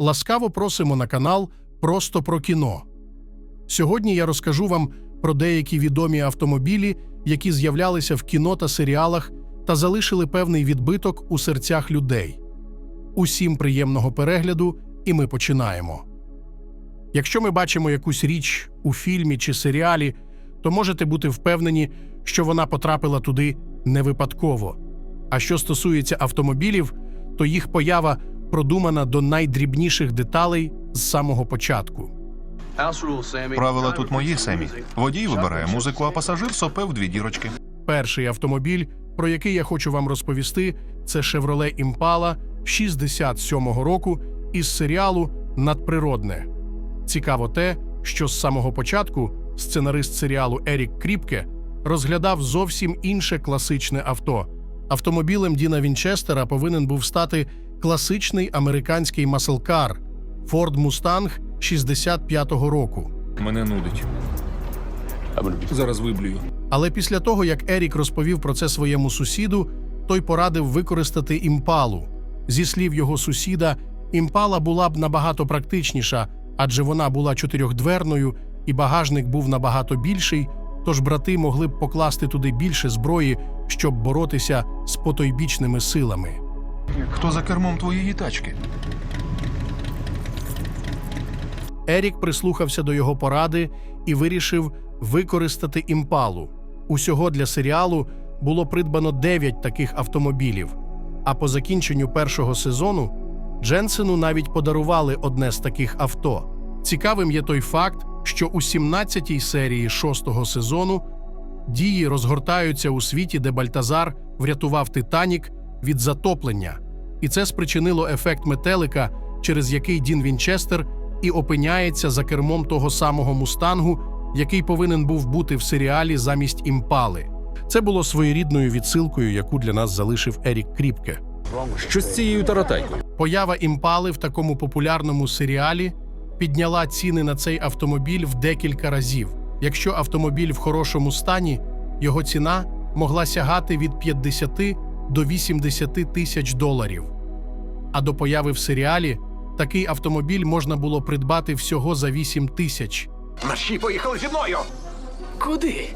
Ласкаво просимо на канал Просто про кіно. Сьогодні я розкажу вам про деякі відомі автомобілі, які з'являлися в кіно та серіалах та залишили певний відбиток у серцях людей. Усім приємного перегляду, і ми починаємо. Якщо ми бачимо якусь річ у фільмі чи серіалі, то можете бути впевнені, що вона потрапила туди не випадково. А що стосується автомобілів, то їх поява продумана до найдрібніших деталей з самого початку. Правила тут мої Семі. Водій вибирає музику, а пасажир сопе в дві дірочки. Перший автомобіль, про який я хочу вам розповісти, це Chevrolet Impala 67-го року із серіалу Надприродне. Цікаво те, що з самого початку сценарист серіалу Ерік Кріпке розглядав зовсім інше класичне авто. Автомобілем Діна Вінчестера повинен був стати класичний американський маселкар Ford Mustang 65-го року. Мене нудить. Зараз виблюю. Але після того, як Ерік розповів про це своєму сусіду, той порадив використати імпалу. Зі слів його сусіда, імпала була б набагато практичніша, адже вона була чотирьохдверною і багажник був набагато більший, тож брати могли б покласти туди більше зброї, щоб боротися з потойбічними силами. Хто за кермом твоєї тачки? Ерік прислухався до його поради і вирішив використати імпалу. Усього для серіалу було придбано 9 таких автомобілів. А по закінченню першого сезону Дженсену навіть подарували одне з таких авто. Цікавим є той факт, що у 17-й серії шостого сезону дії розгортаються у світі, де Бальтазар врятував Титанік від затоплення, і це спричинило ефект метелика, через який Дін Вінчестер і опиняється за кермом того самого мустангу, який повинен був бути в серіалі замість імпали. Це було своєрідною відсилкою, яку для нас залишив Ерік Кріпке. Що з цією таратайкою? Поява імпали в такому популярному серіалі підняла ціни на цей автомобіль в декілька разів. Якщо автомобіль в хорошому стані, його ціна могла сягати від 50 до 80 тисяч доларів. А до появи в серіалі такий автомобіль можна було придбати всього за 8 тисяч. Мерші поїхали зі мною. Куди?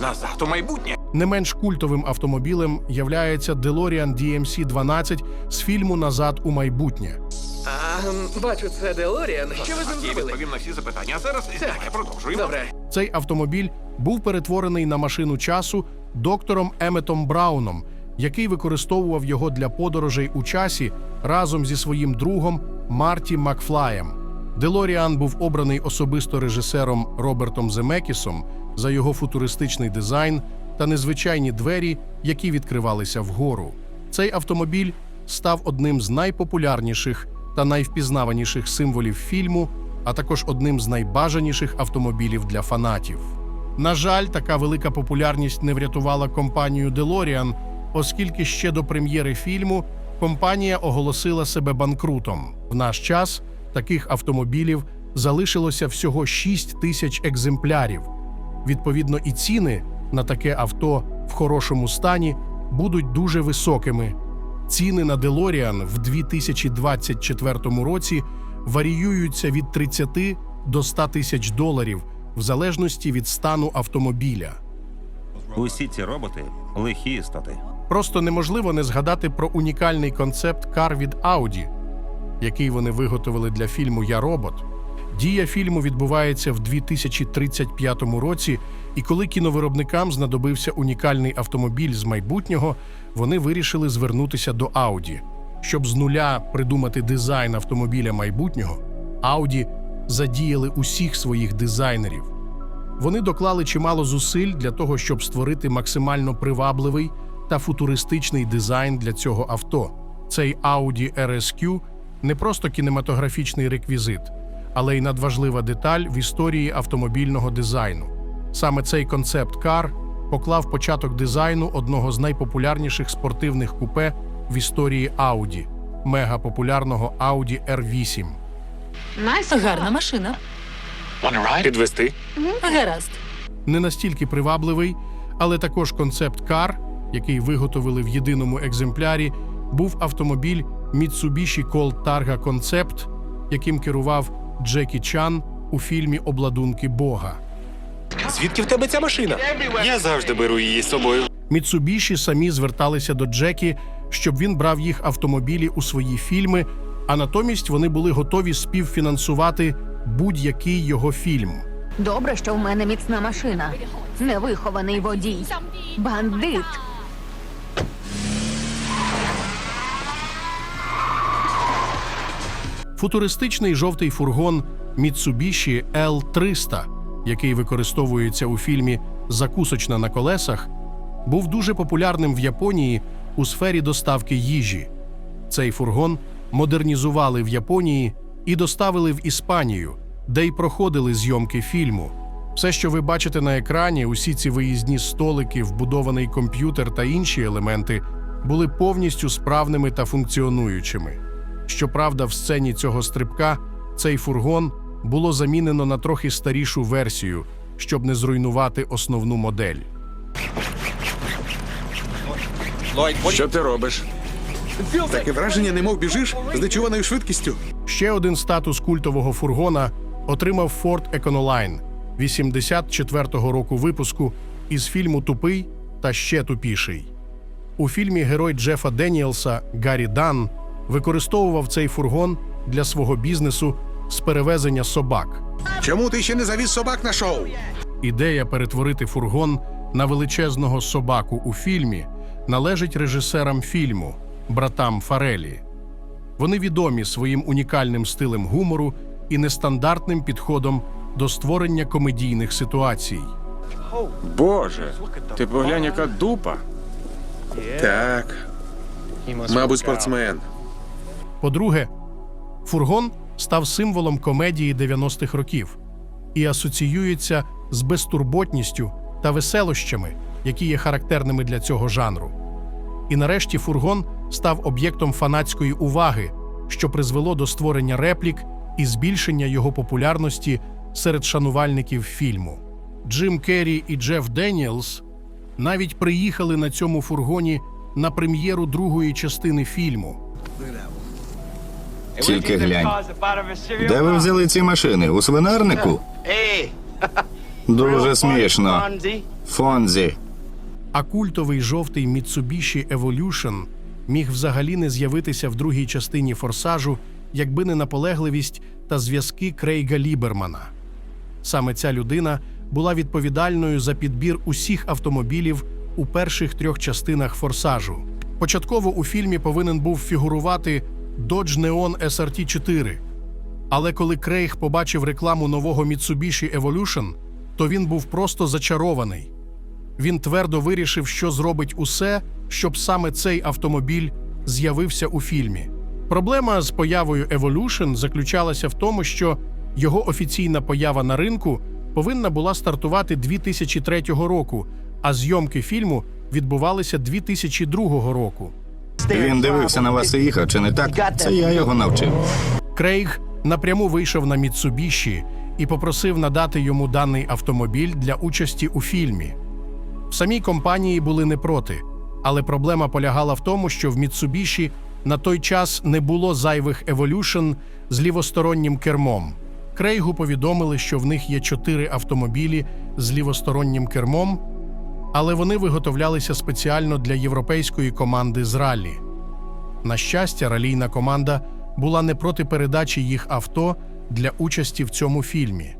Назад у майбутнє. Не менш культовим автомобілем являється DeLorean DMC-12 з фільму Назад у майбутнє. А, бачу, це Делоріан. Що ви з ним Я зробили? відповім на всі запитання. А зараз Так. продовжуємо. Добре. Цей автомобіль був перетворений на машину часу доктором Еметом Брауном, який використовував його для подорожей у часі разом зі своїм другом Марті Макфлаєм. Делоріан був обраний особисто режисером Робертом Земекісом за його футуристичний дизайн та незвичайні двері, які відкривалися вгору. Цей автомобіль став одним з найпопулярніших та найвпізнаваніших символів фільму, а також одним з найбажаніших автомобілів для фанатів. На жаль, така велика популярність не врятувала компанію DeLorean, оскільки ще до прем'єри фільму компанія оголосила себе банкрутом. В наш час таких автомобілів залишилося всього 6 тисяч екземплярів. Відповідно, і ціни на таке авто в хорошому стані будуть дуже високими. Ціни на DeLorean в 2024 році варіюються від 30 до 100 тисяч доларів в залежності від стану автомобіля. Усі ці роботи лихі істоти. Просто неможливо не згадати про унікальний концепт кар від Audi, який вони виготовили для фільму Я робот. Дія фільму відбувається в 2035 році, і коли кіновиробникам знадобився унікальний автомобіль з майбутнього, вони вирішили звернутися до Audi. Щоб з нуля придумати дизайн автомобіля майбутнього, Audi задіяли усіх своїх дизайнерів. Вони доклали чимало зусиль для того, щоб створити максимально привабливий та футуристичний дизайн для цього авто. Цей Audi RSQ не просто кінематографічний реквізит, але й надважлива деталь в історії автомобільного дизайну. Саме цей концепт кар поклав початок дизайну одного з найпопулярніших спортивних купе в історії Audi – мегапопулярного Audi R8. Гарна машина. Підвести? Гаразд. не настільки привабливий, але також концепт кар, який виготовили в єдиному екземплярі, був автомобіль Mitsubishi Colt Targa Concept яким керував Джекі Чан у фільмі Обладунки Бога. Звідки в тебе ця машина? Я завжди беру її з собою. Міцубіші самі зверталися до Джекі, щоб він брав їх автомобілі у свої фільми, а натомість вони були готові співфінансувати будь-який його фільм. Добре, що в мене міцна машина. Невихований водій. Бандит. Футуристичний жовтий фургон Mitsubishi L300, який використовується у фільмі Закусочна на колесах, був дуже популярним в Японії у сфері доставки їжі. Цей фургон модернізували в Японії і доставили в Іспанію, де й проходили зйомки фільму. Все, що ви бачите на екрані, усі ці виїзні столики, вбудований комп'ютер та інші елементи, були повністю справними та функціонуючими. Щоправда, в сцені цього стрибка цей фургон було замінено на трохи старішу версію, щоб не зруйнувати основну модель. Що ти робиш? Таке враження, немов біжиш з нечуваною швидкістю. Ще один статус культового фургона отримав Ford Econoline 84-го року випуску із фільму Тупий та ще тупіший. У фільмі герой Джефа Деніелса Гаррі Дан використовував цей фургон для свого бізнесу з перевезення собак. Чому ти ще не завіз собак на шоу? Ідея перетворити фургон на величезного собаку у фільмі належить режисерам фільму братам Фарелі. Вони відомі своїм унікальним стилем гумору і нестандартним підходом до створення комедійних ситуацій. Боже, ти поглянь, яка дупа. Так. Мабуть, спортсмен. По-друге, фургон став символом комедії 90-х років і асоціюється з безтурботністю та веселощами, які є характерними для цього жанру. І нарешті фургон став об'єктом фанатської уваги, що призвело до створення реплік і збільшення його популярності серед шанувальників фільму. Джим Керрі і Джеф Деніелс навіть приїхали на цьому фургоні на прем'єру другої частини фільму. Тільки глянь. Де ви взяли ці машини? У свинарнику? Дуже смішно. Фонзі. А культовий жовтий Mitsubishi Evolution міг взагалі не з'явитися в другій частині форсажу, якби не наполегливість та зв'язки Крейга Лібермана. Саме ця людина була відповідальною за підбір усіх автомобілів у перших трьох частинах форсажу. Початково у фільмі повинен був фігурувати Dodge Neon SRT 4 але коли Крейг побачив рекламу нового Mitsubishi Evolution, то він був просто зачарований. Він твердо вирішив, що зробить усе, щоб саме цей автомобіль з'явився у фільмі. Проблема з появою Evolution заключалася в тому, що його офіційна поява на ринку повинна була стартувати 2003 року, а зйомки фільму відбувалися 2002 року. Він дивився на вас і їхав, чи не так? Це я його навчив. Крейг напряму вийшов на Міцубіші і попросив надати йому даний автомобіль для участі у фільмі. В самій компанії були не проти, але проблема полягала в тому, що в Міцубіші на той час не було зайвих Evolution з лівостороннім кермом. Крейгу повідомили, що в них є чотири автомобілі з лівостороннім кермом, але вони виготовлялися спеціально для європейської команди з раллі. На щастя, ралійна команда була не проти передачі їх авто для участі в цьому фільмі.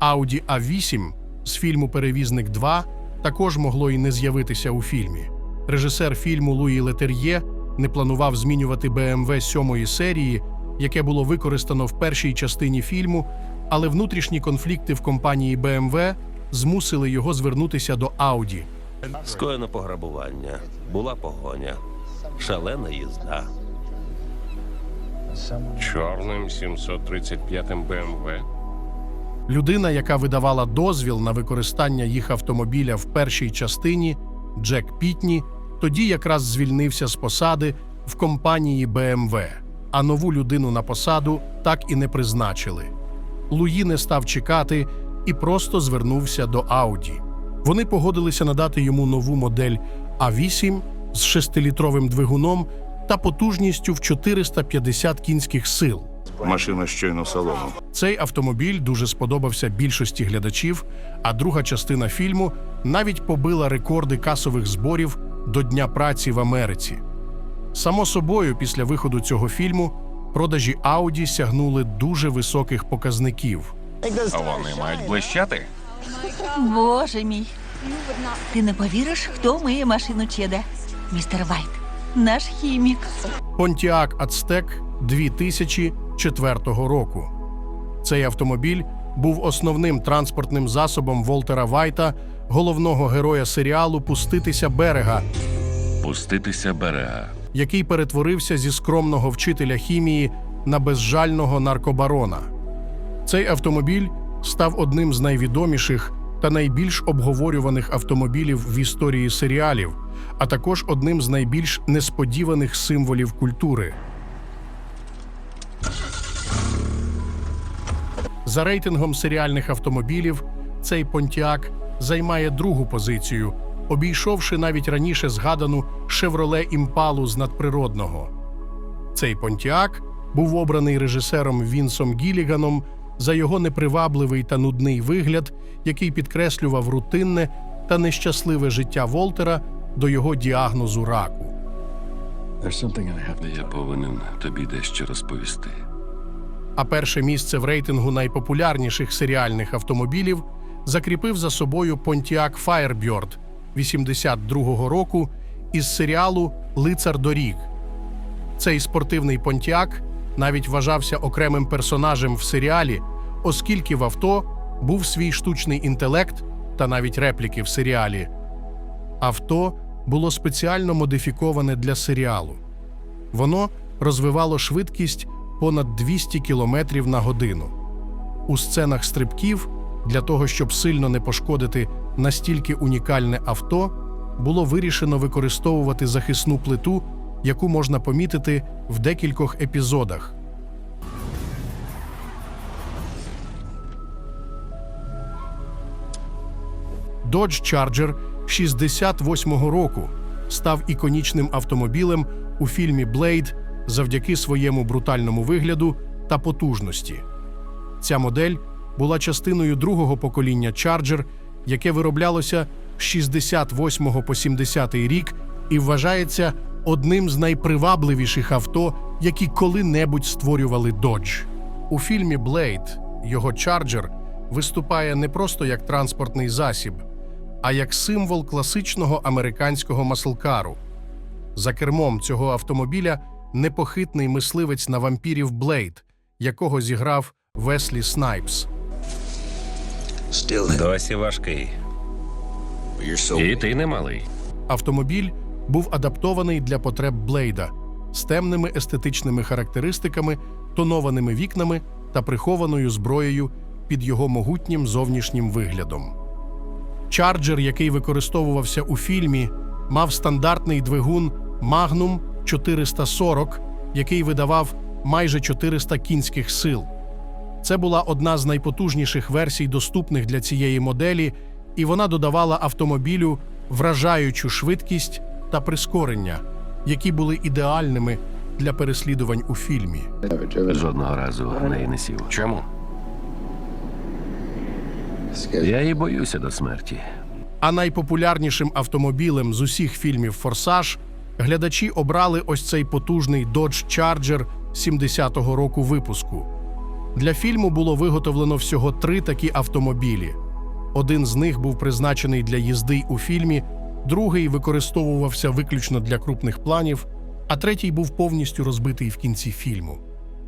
Audi A8 з фільму Перевізник 2 також могло і не з'явитися у фільмі. Режисер фільму Луї Летер'є не планував змінювати BMW сьомої серії, яке було використано в першій частині фільму, але внутрішні конфлікти в компанії BMW змусили його звернутися до Audi. Скоєно пограбування, була погоня, шалена їзда. Чорним 735 БМВ. Людина, яка видавала дозвіл на використання їх автомобіля в першій частині, Джек Пітні, тоді якраз звільнився з посади в компанії BMW, а нову людину на посаду так і не призначили. Луї не став чекати і просто звернувся до Audi. Вони погодилися надати йому нову модель А8 з 6-літровим двигуном та потужністю в 450 кінських сил. Машина щойно в салону. Цей автомобіль дуже сподобався більшості глядачів, а друга частина фільму навіть побила рекорди касових зборів до Дня праці в Америці. Само собою, після виходу цього фільму продажі Audi сягнули дуже високих показників. Вони мають блищати. Боже мій. Ти не повіриш, хто миє машину Чеда? Містер Вайт, наш хімік. Pontiac Aztek 2004 року. Цей автомобіль був основним транспортним засобом Волтера Вайта, головного героя серіалу Пуститися берега, Пуститися берега. який перетворився зі скромного вчителя хімії на безжального наркобарона. Цей автомобіль став одним з найвідоміших та найбільш обговорюваних автомобілів в історії серіалів, а також одним з найбільш несподіваних символів культури. За рейтингом серіальних автомобілів цей Понтіак займає другу позицію, обійшовши навіть раніше згадану Шевроле Імпалу з надприродного. Цей Понтіак був обраний режисером Вінсом Гіліганом за його непривабливий та нудний вигляд, який підкреслював рутинне та нещасливе життя Волтера до його діагнозу раку. Я повинен тобі дещо розповісти. а перше місце в рейтингу найпопулярніших серіальних автомобілів закріпив за собою Pontiac Firebird 82-го року із серіалу Лицар доріг. Цей спортивний Pontiac навіть вважався окремим персонажем в серіалі, оскільки в авто був свій штучний інтелект та навіть репліки в серіалі. Авто було спеціально модифіковане для серіалу. Воно розвивало швидкість понад 200 км на годину. У сценах стрибків, для того, щоб сильно не пошкодити настільки унікальне авто, було вирішено використовувати захисну плиту, яку можна помітити в декількох епізодах. Dodge Charger 68-го року став іконічним автомобілем у фільмі Блейд завдяки своєму брутальному вигляду та потужності. Ця модель була частиною другого покоління Charger, яке вироблялося з 68 по 70 рік і вважається одним з найпривабливіших авто, які коли-небудь створювали Dodge. У фільмі Блейд його Charger виступає не просто як транспортний засіб, а як символ класичного американського маслкару. За кермом цього автомобіля непохитний мисливець на вампірів Блейд, якого зіграв Веслі Снайпс. Досі важкий. І ти немалий. Автомобіль був адаптований для потреб Блейда з темними естетичними характеристиками, тонованими вікнами та прихованою зброєю під його могутнім зовнішнім виглядом. Чарджер, який використовувався у фільмі, мав стандартний двигун Magnum 440, який видавав майже 400 кінських сил. Це була одна з найпотужніших версій, доступних для цієї моделі, і вона додавала автомобілю вражаючу швидкість та прискорення, які були ідеальними для переслідувань у фільмі. Жодного разу неї не сів. Чому? Я її боюся до смерті. А найпопулярнішим автомобілем з усіх фільмів Форсаж глядачі обрали ось цей потужний Dodge Charger 70-го року випуску. Для фільму було виготовлено всього три такі автомобілі. Один з них був призначений для їзди у фільмі, другий використовувався виключно для крупних планів, а третій був повністю розбитий в кінці фільму.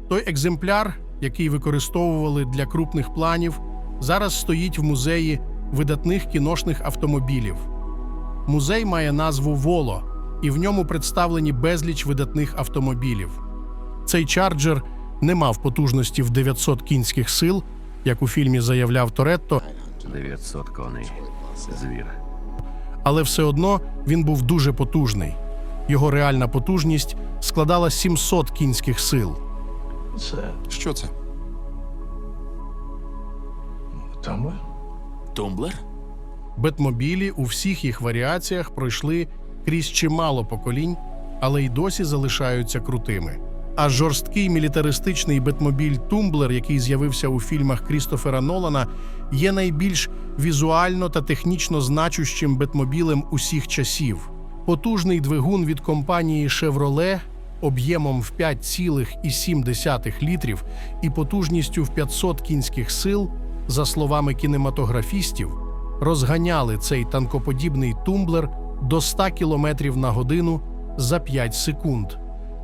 Той екземпляр, який використовували для крупних планів, зараз стоїть в музеї видатних кіношних автомобілів. Музей має назву Воло, і в ньому представлені безліч видатних автомобілів. Цей чарджер не мав потужності в 900 кінських сил, як у фільмі заявляв Торетто, 900 коней. Звір. Але все одно він був дуже потужний. Його реальна потужність складала 700 кінських сил. Це Що це? Тумблер? Бетмобілі у всіх їх варіаціях пройшли крізь чимало поколінь, але й досі залишаються крутими. А жорсткий мілітаристичний бетмобіль Тумблер, який з'явився у фільмах Крістофера Нолана, є найбільш візуально та технічно значущим бетмобілем усіх часів. Потужний двигун від компанії Chevrolet об'ємом в 5,7 літрів і потужністю в 500 кінських сил, за словами кінематографістів, розганяли цей танкоподібний тумблер до 100 км на годину за 5 секунд,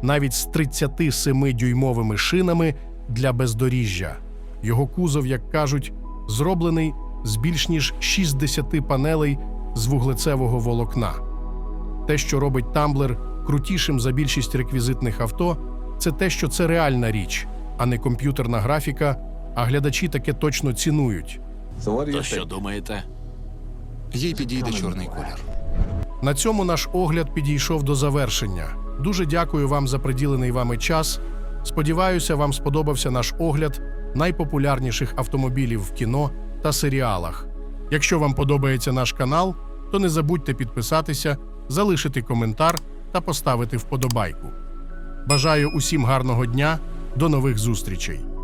навіть з 37-дюймовими шинами для бездоріжжя. Його кузов, як кажуть, зроблений з більш ніж 60 панелей з вуглецевого волокна. Те, що робить Тамблер крутішим за більшість реквізитних авто, це те, що це реальна річ, а не комп'ютерна графіка, а глядачі таке точно цінують. То що думаєте? Їй підійде чорний колір. На цьому наш огляд підійшов до завершення. Дуже дякую вам за приділений вами час. Сподіваюся, вам сподобався наш огляд найпопулярніших автомобілів в кіно та серіалах. Якщо вам подобається наш канал, то не забудьте підписатися, залишити коментар та поставити вподобайку. Бажаю усім гарного дня, до нових зустрічей!